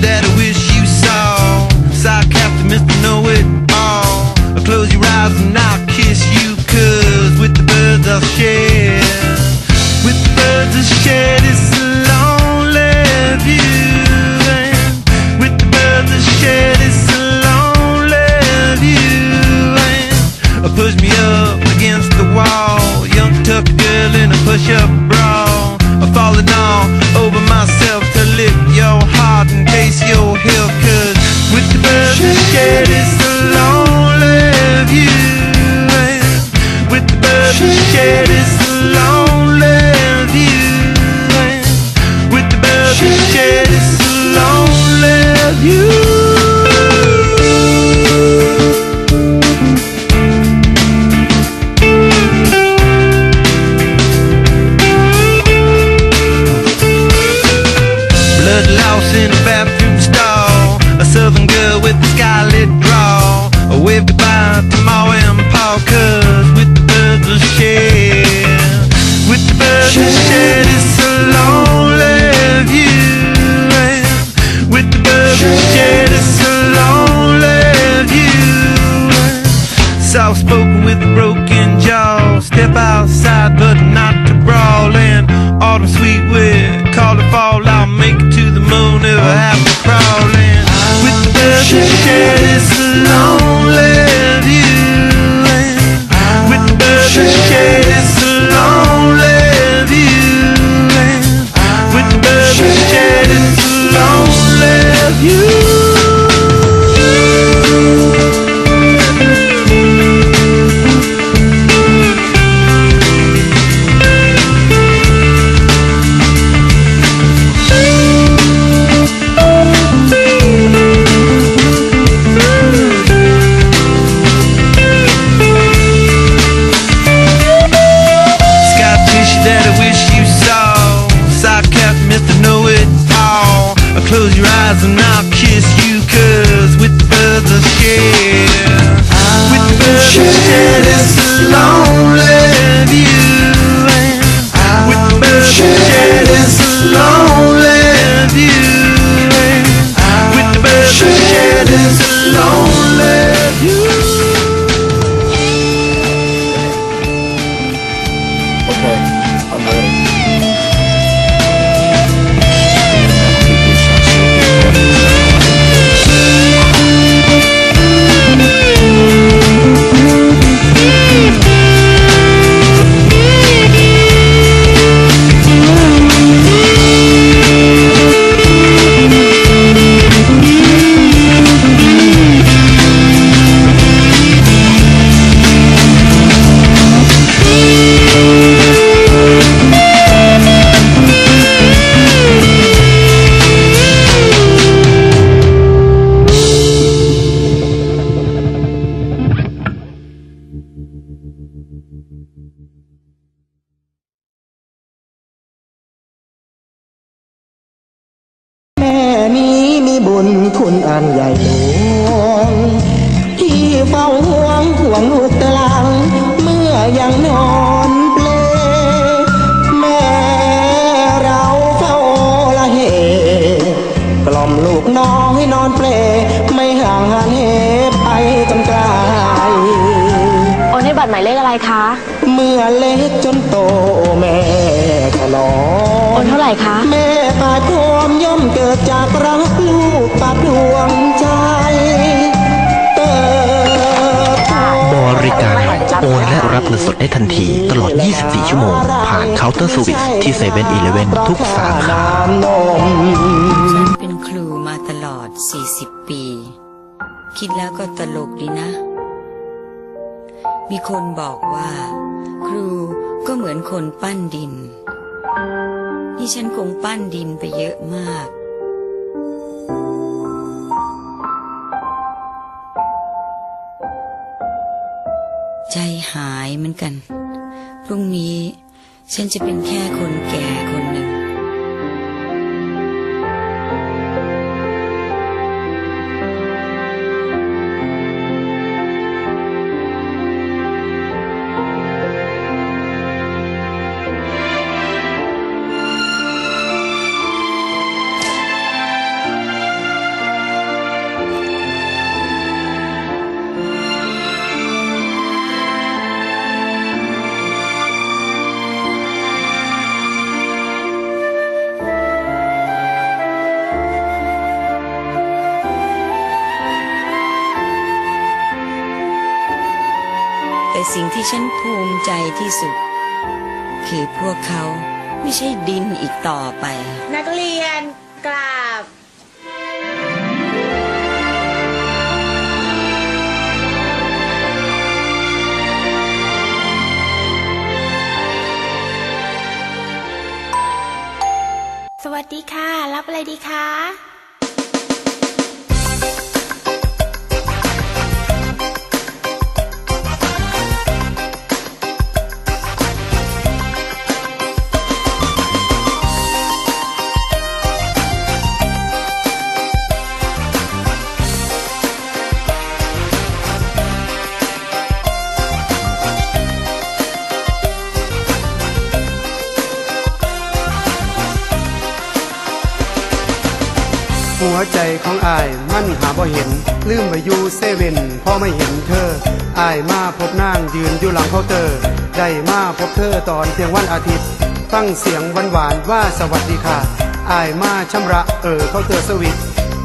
that I wish you saw. After Mr. Know It All. I Close your eyes and I'll kiss you, cause with the birds I'll share. With the birds I'll share alone and I'll kiss you, cause with I share. คุณอันใหญ่หลวงที่เฝ้าห่วงห่วงลูกตะลัง เมื่อยังนอนเปล แม่เราเฝ้าละเห กล่อมลูกน้องให้นอนเปล ไม่ห่างหันเหไปจนไกล นให้บัตรหมายเลขอะไรคะ เมื่อเล็กจนโตแม่ขนอโอนเท่าไหร่คะ แม่ตายพร้อมย่อมเกิดจากรักลูกปัดดวงใจเติบโต บริการโอนและรับเงินสดได้ทันที ตลอด 24 ชั่วโมง ผ่านเคาน์เตอร์สวิสที่7 e เ e ่ e อทุกสาขานมฉันเป็นครูมาตลอด 40 ปี คิดแล้วก็ตลกดีนะ มีคนบอกว่า ครูก็เหมือนคนปั้นดิน นี่ฉันคงปั้นดินไปเยอะมาก ใจหายเหมือนกัน พรุ่งนี้ฉันจะเป็นแค่คนแก่คนหนึ่ง ที่ฉันภูมิใจที่สุด คือพวกเขาไม่ใช่ดินอีกต่อไป นักเรียนกราบ สวัสดีค่ะ รับอะไรดีคะ มันหาบ่เห็น ลืมไปอยู่เซเว่นพอไม่เห็นเธออายมาพบนางยืนอยู่หลังเคาน์เตอร์ได้มาพบเธอตอนเที่ยงวันอาทิตย์ฟังเสียงหวานหวานว่าสวัสดีค่ะอายมาชำระเออเคาน์เตอร์สวิต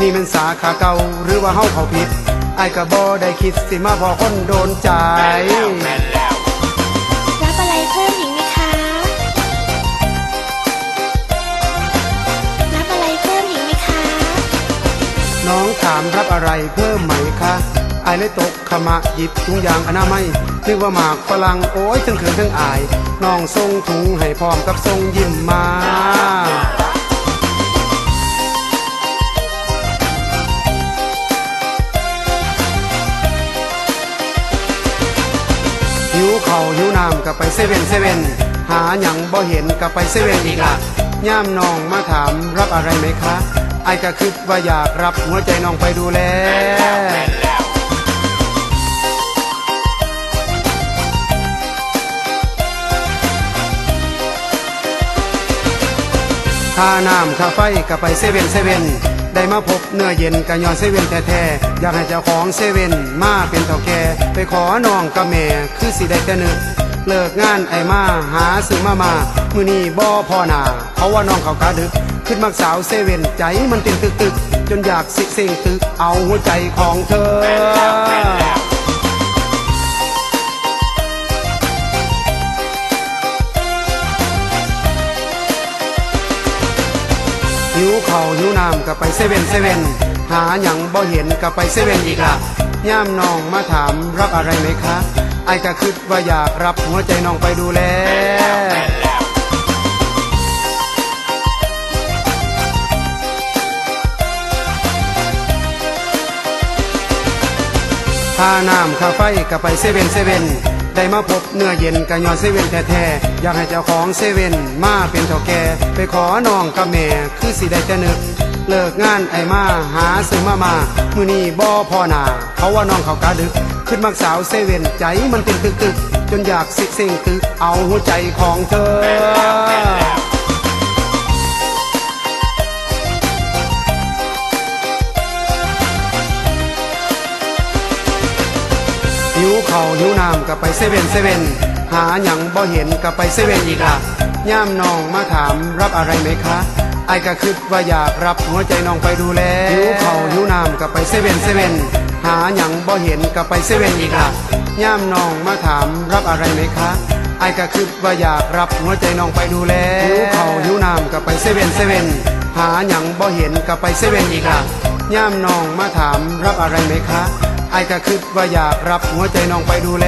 นี่มันสาขาเก่าหรือว่าเฮาเขาผิดอายก็บ่ได้คิดสิมาพอคนโดนใจ ไรเพิ่มไหมคะอายเลยตกขมะหยิบถุงยางอนามัยนึกว่าหมากฝรั่งโอ้ยทั้งเขินทั้งอาย น้องทรงถุงให้พร้อมกับทรงยิ้มมาหิวเข่าวหิวน้ำกับไปเซเว่นเซเว่นหาหยังบ่เห็นกับไปเซเว่นอีกละย่ามน้องมาถามรับอะไรไหมคะ ไอ้ก็คิดว่าอยากรับหัวใจน้องไปดูแลค่าน้ำค่าไฟก็ไปเซเว่นเซเว่นได้มาพบเนื้อเย็นกันย้อนเซเว่นแท้ๆอยากให้เจ้าของเซเว่นมาเป็นเถ่าแก่ไปขอน้องกับแม่คือสิได้แต่นึกเลิกงานไอ้มาหาซื้อมามา มือนี้บ่พอหนาเพราะว่าน้องเขากาดึก ขึ้นมักสาวเซเว่นใจมันเต้นตึกตึกจนอยากสิเซ็งตึกเอาหัวใจของเธอหิวข้าวหิวน้ำก็ไปเซเว่นเซเว่นหาหยังบ่เห็นก็ไปเซเว่นอีกละย่ามน้องมาถามรับอะไรไหมคะ ไอ้ก็คิดว่าอยากรับหัวใจน้องไปดูแล ค่าน้ำค่าไฟก็ไปเซเว่นเซเว่นได้มาพบเนื้อเย็นกันยอนเซเว่นแท้ๆอยากให้เจ้าของเซเว่นมาเป็นเถ่าแก่ไปขอน้องกับแม่คือสิได้แต่นึกเลิกงานไอ้มาหาซื้อมามามือนี้บ่พอหนาเขาว่าน้องเขากาดึก ขึ้นมักสาวเซเว่นใจมันต้นตึกตึกจนอยากสิเซ็งตึกเอาหัวใจของเธอ หิวข้าหิวน้ำก็ไปเซเว่นเซเว่นหาหยังบ่เห็นก็ไปเซเว่นอีกละย่ามน้องมาถามรับอะไรไหมคะไอ้ก็คิดว่าอยากรับหัวใจน้องไปดูแลหิวข้าหิวน้ำก็ไปเซเว่นเซเว่นหาหยังบ่เห็นก็ไปเซเว่นอีกละย่ามน้องมาถามรับอะไรไหมคะไอ้ก็คิดว่าอยากรับหัวใจน้องไปดูแลหิวข้าหิวน้ำก็ไปเซเว่นเซเว่นหาหยังบ่เห็นก็ไปเซเว่นอีกละย่ามน้องมาถามรับอะไรไหมคะ ไอ้ก็คิดว่าอยากรับหัวใจน้องไปดูแล